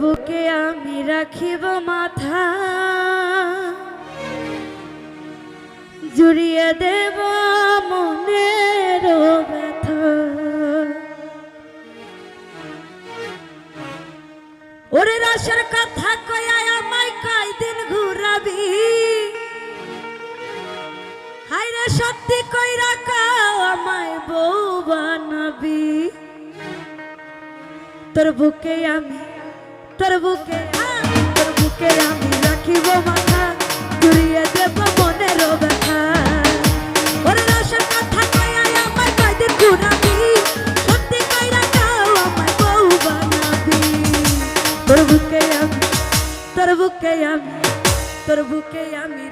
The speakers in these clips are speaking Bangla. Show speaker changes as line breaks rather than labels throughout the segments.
বুকে আমি রাখিব মাথা। জুড়িয়ে দেব মনের ওরে রাশের কথা কয়া আমায় কয়দিন ঘুরাবি? হাইরে সত্যি কইরা কাও আমায় বউ বানাবি। তোর বুকে আমি তোর বুকে তোর বুকে আমি রাখিব মাথা জুড়িয়ে দেব মনের ব্যথা। ওরে রসের কথা কয়া আমায় কয়দিন ঘুরাবি, সত্যি কইরা কাও আমায় বউ বানাবি। তোর বুকে আমি, তোর বুকে আমি, তোর বুকে আমি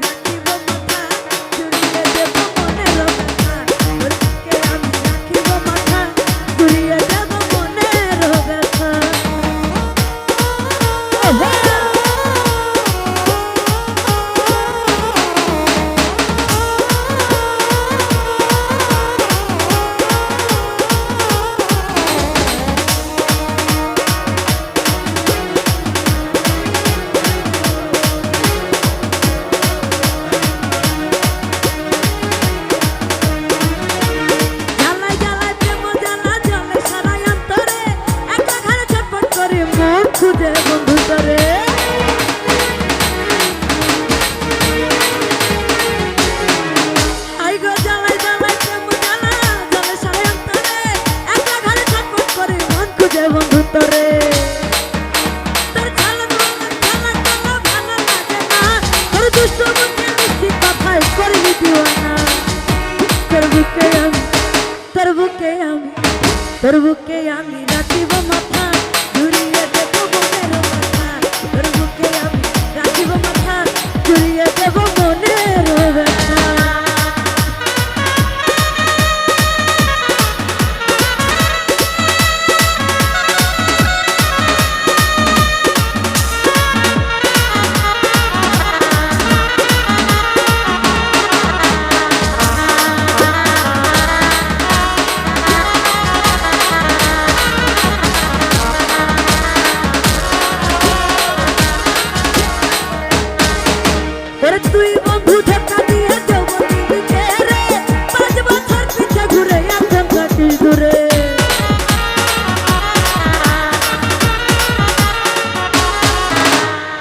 বুকে আমি তোর বুকে আমি রাখিব মাথা জুড়িয়ে দেব মনের ব্যথা তোর বুকে আমি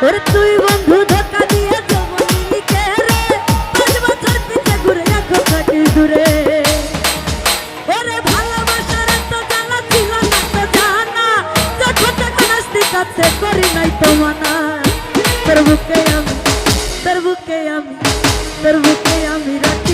ওরে তুই বন্ধু ধোকা দিয়ে যৌবনী দিকে রে। পাঁচ বছর পিছে ঘুরে এখন থাকিস দূরে। ওরে ভালোবাসার এত জ্বালা ছিল না তো জানা। যখন তখন আসতি কাছে করি নাই তো আমি, তোর আমি তোর আমি রাখিব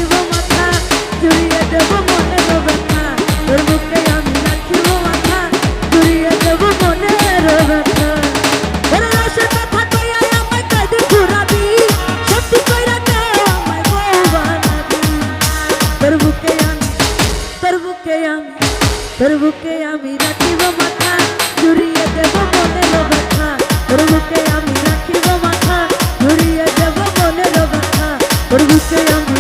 তোর বুকে আমি রাখিব মাথা জুড়িয়ে দেব মনের ব্যথা তোর বুকে আমি রাখিব মাথা জুড়িয়ে দেব মনের ব্যথা তোর বুকে আমি